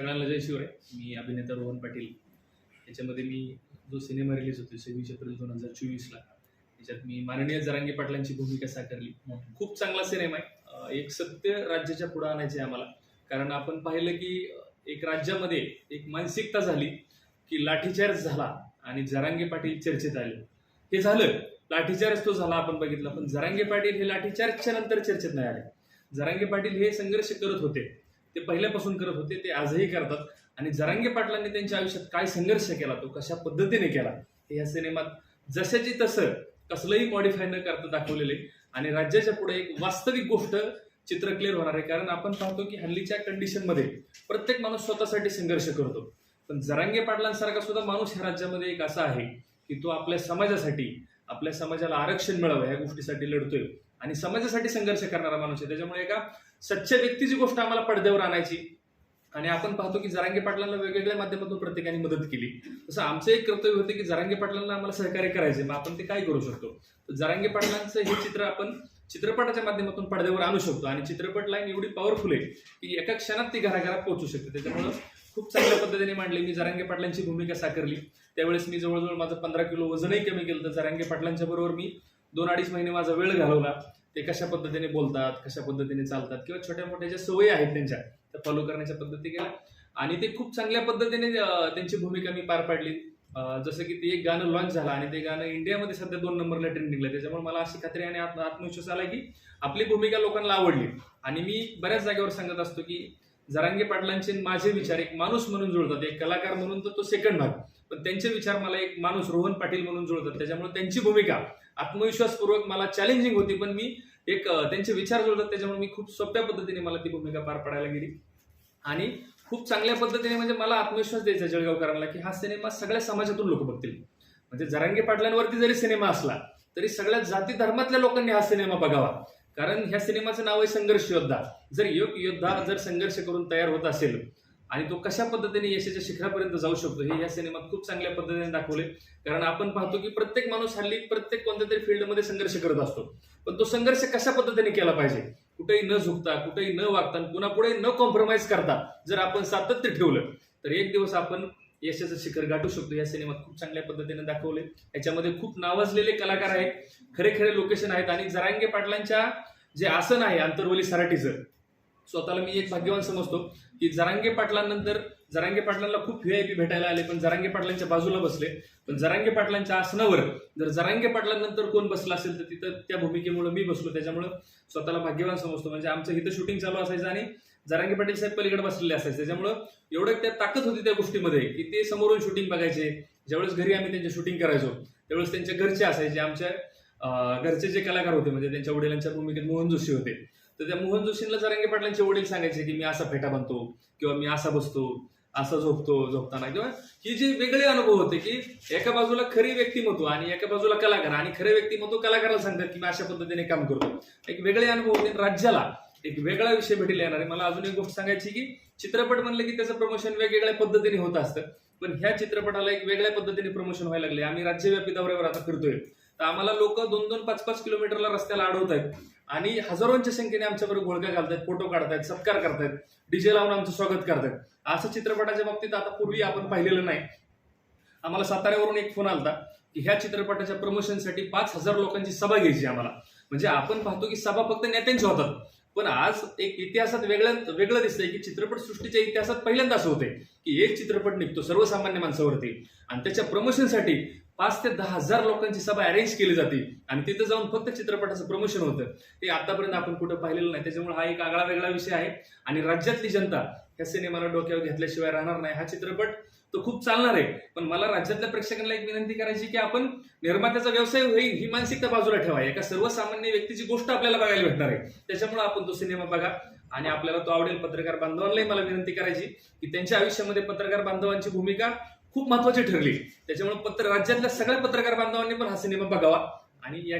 सगळ्यांना जय शिवराय मी अभिनेता रोहन पाटील. याच्यामध्ये मी जो सिनेमा रिलीज होतो सव्वीस एप्रिल दोन हजार चोवीसला त्याच्यात मी माननीय जरांगे पाटलांची भूमिका साकारली. खूप चांगला सिनेमा आहे. एक सत्य राज्याच्या पुढे आणायचे आम्हाला. कारण आपण पाहिलं की एक राज्यामध्ये एक मानसिकता झाली की लाठीचार्ज झाला आणि जरांगे पाटील चर्चेत आले. हे झालं. लाठीचार्ज तो झाला आपण बघितला. पण जरांगे पाटील हे लाठीचार्जच्या नंतर चर्चेत नाही आले. जरांगे पाटील हे संघर्ष करत होते. ते पहिल्यापासून करत होते ते आजही करतात. आणि जरांगे पाटलांनी त्यांच्या आयुष्यात काय संघर्ष केला तो कशा पद्धतीने केला हे या सिनेमात जशाची तसं कसलंही मॉडिफाय न करता दाखवलेले आणि राज्याच्या पुढे एक वास्तविक गोष्ट चित्र क्लिअर होणार आहे. कारण आपण पाहतो की हल्लीच्या कंडिशनमध्ये प्रत्येक माणूस स्वतःसाठी संघर्ष करतो. पण जरांगे पाटलांसारखा सुद्धा माणूस ह्या राज्यामध्ये एक असा आहे की तो आपल्या समाजासाठी आपल्या समाजाला आरक्षण मिळावं ह्या गोष्टीसाठी लढतोय. आणि समाजासाठी संघर्ष करणारा माणूस आहे. त्याच्यामुळे एका सच्च्या व्यक्तीची गोष्ट आम्हाला पडद्यावर आणायची. आणि आपण पाहतो की जरांगे पाटलांना वेगवेगळ्या माध्यमातून प्रत्येकाने मदत केली. तसं आमचं एक कर्तव्य होतं की जरांगे पाटलांना आम्हाला सहकार्य करायचे. मग आपण ते काय करू शकतो? तर जरांगे पाटलांचं हे चित्र आपण चित्रपटाच्या माध्यमातून पडद्यावर आणू शकतो. आणि चित्रपट लाईन एवढी पॉवरफुल आहे की एका क्षणात ती घराघरात पोहोचू शकते. त्याच्यामुळं खूप चांगल्या पद्धतीने मांडली मी जरांगे पाटलांची भूमिका साकारली. त्यावेळेस मी जवळजवळ माझं पंधरा किलो वजनही कमी केलं. तर जरांगे पाटलांच्या बरोबर मी दोन अडीच महिने माझा वेळ घालवला. ते कशा पद्धतीने बोलतात कशा पद्धतीने चालतात किंवा छोट्या मोठ्या ज्या सवयी आहेत त्यांच्या त्या फॉलो करण्याच्या पद्धती केल्या. आणि ते खूप चांगल्या पद्धतीने त्यांची भूमिका मी पार पाडली. जसं की ते एक गाणं लॉन्च झालं आणि ते गाणं इंडियामध्ये सध्या दोन नंबरला ट्रेंडिंगला त्याच्यामुळे मला अशी खात्री आणि आत्म- आत्मविश्वास आला की आपली भूमिका लोकांना आवडली. आणि मी बऱ्याच जागेवर सांगत असतो की जरांगे पाटलांचे माझे विचार एक माणूस म्हणून जुळतात एक कलाकार म्हणून तर तो सेकंड भाग. पण त्यांचे विचार मला एक माणूस रोहन पाटील म्हणून जुळतात त्याच्यामुळे त्यांची भूमिका आत्मविश्वासपूर्वक मला चॅलेंजिंग होती पण मी एक त्यांचे विचार जुळतात त्याच्यामुळे मी खूप सोप्या पद्धतीने मला ती भूमिका पार पाडायला गेली. आणि खूप चांगल्या पद्धतीने म्हणजे मला आत्मविश्वास द्यायचा जळगावकरांना की हा सिनेमा सगळ्या समाजातून लोक बघतील. म्हणजे जरांगे पाटलांवरती जरी सिनेमा असला तरी सगळ्या जाती धर्मातल्या लोकांनी हा सिनेमा बघावा. कारण ह्या सिनेमाचं नाव आहे संघर्ष योद्धा. जर योग योद्धा जर संघर्ष करून तयार होत असेल आणि तो कशा पद्धतीने यशाच्या शिखरापर्यंत जाऊ शकतो हे या सिनेमात खूप चांगल्या पद्धतीने दाखवले कारण आपण पाहतो की प्रत्येक माणूस हल्ली प्रत्येक कोणत्या तरी फील्डमध्ये संघर्ष करत असतो. पण तो संघर्ष कशा पद्धतीने केला पाहिजे? कुठेही न झुकता कुठेही न वागता पुन्हा पुढे न कॉम्प्रोमाइज करता जर आपण सातत्य ठेवलं तर एक दिवस आपण यशाचं शिखर गाठू शकतो. या सिनेमात खूप चांगल्या पद्धतीने दाखवले याच्यामध्ये खूप नावाजलेले कलाकार आहेत. खरे खरे लोकेशन आहेत. आणि जरांगे पाटलांच्या जे आसन आहे आंतरवली सराटीचं स्वतःला मी एक भाग्यवान समजतो की जरांगे पाटलांनंतर जरांगे पाटलांना खूप व्ही आय पी भेटायला आले पण जरांगे पाटलांच्या बाजूला बसले. पण जरांगे पाटलांच्या आसनावर जर जरांगे पाटलांनंतर कोण बसला असेल तर तिथं त्या भूमिकेमुळे मी बसलो. त्याच्यामुळं स्वतःला भाग्यवान समजतो. म्हणजे आमचं इथं शूटिंग चालू असायचं आणि जरांगे पाटील साहेब पलीकडे बसलेले असायचे. त्याच्यामुळं एवढं त्या ताकद होती त्या गोष्टीमध्ये की ते समोरून शूटिंग बघायचे. ज्यावेळेस घरी आम्ही त्यांचे शूटिंग करायचो त्यावेळेस त्यांच्या घरचे असायचे. आमच्या घरचे जे कलाकार होते म्हणजे त्यांच्या वडिलांच्या भूमिकेत मोहन जोशी होते. तर त्या मोहन जोशींना जरांगे पाटलांचे वडील सांगायचे की मी असा फेटा बांधतो किंवा मी असा बसतो असा झोपतो झोपताना. किंवा ही जे वेगळे अनुभव होते की एका बाजूला खरी व्यक्तिमत्व आणि एका बाजूला कलाकार आणि खरे व्यक्तिमत्व कलाकाराला सांगतात की मी अशा पद्धतीने काम करतो. एक वेगळे अनुभव होते. राज्याला एक वेगळा विषय भेटीला येणार आहे. मला अजून एक गोष्ट सांगायची की चित्रपट म्हणलं की त्याचं प्रमोशन वेगवेगळ्या पद्धतीने होत असतं. पण ह्या चित्रपटाला एक वेगळ्या पद्धतीने प्रमोशन व्हायला लागले. आम्ही राज्यव्यापी दौऱ्यावर आता फिरतोय. तर आम्हाला लोक दोन दोन पाच पाच किलोमीटरला रस्त्याला अडवत आहेत. आणि हजारोंच्या संख्येने आमच्याबरोबर घोळक्या घालतायत फोटो काढतायत सत्कार करतायत डीजे लावून आमचं स्वागत करतायत. असं चित्रपटाच्या बाबतीत आता पूर्वी आपण पाहिलेलं नाही. आम्हाला साताऱ्यावरून एक फोन आलता की ह्या चित्रपटाच्या प्रमोशनसाठी पाच हजार लोकांची सभा घ्यायची आम्हाला. म्हणजे आपण पाहतो की सभा फक्त नेत्यांच्या होतात. पण आज एक इतिहासात वेगळं वेगळं दिसतंय की चित्रपट सृष्टीच्या इतिहासात पहिल्यांदा असं होतंय की एक चित्रपट निघतो सर्वसामान्य माणसावरती. आणि त्याच्या प्रमोशनसाठी पाच ते दहा हजार लोकांची सभा अरेंज केली जाते. आणि तिथं जाऊन फक्त चित्रपटाचं प्रमोशन होतं. ते आतापर्यंत आपण कुठं पाहिलेलं नाही. त्याच्यामुळे हा एक आगळा वेगळा विषय आहे. आणि राज्यातली जनता ह्या सिनेमाला डोक्यावर घेतल्याशिवाय राहणार नाही. हा चित्रपट तो खूप चालणार आहे. पण मला राज्यातल्या प्रेक्षकांना एक विनंती करायची की आपण निर्मात्याचा व्यवसाय होईल ही मानसिकता बाजूला ठेवा. एका सर्वसामान्य व्यक्तीची गोष्ट आपल्याला बघायला भेटणार आहे. त्याच्यामुळे आपण तो सिनेमा बघा. आणि आपल्याला तो आवडेल पत्रकार बांधवांनाही मला विनंती करायची की त्यांच्या आयुष्यामध्ये पत्रकार बांधवांची भूमिका खूप महत्वाची ठरली. त्याच्यामुळे पत्र राज्यातल्या सगळ्या पत्रकार बांधवांनी पण हा सिनेमा बघावा. आणि या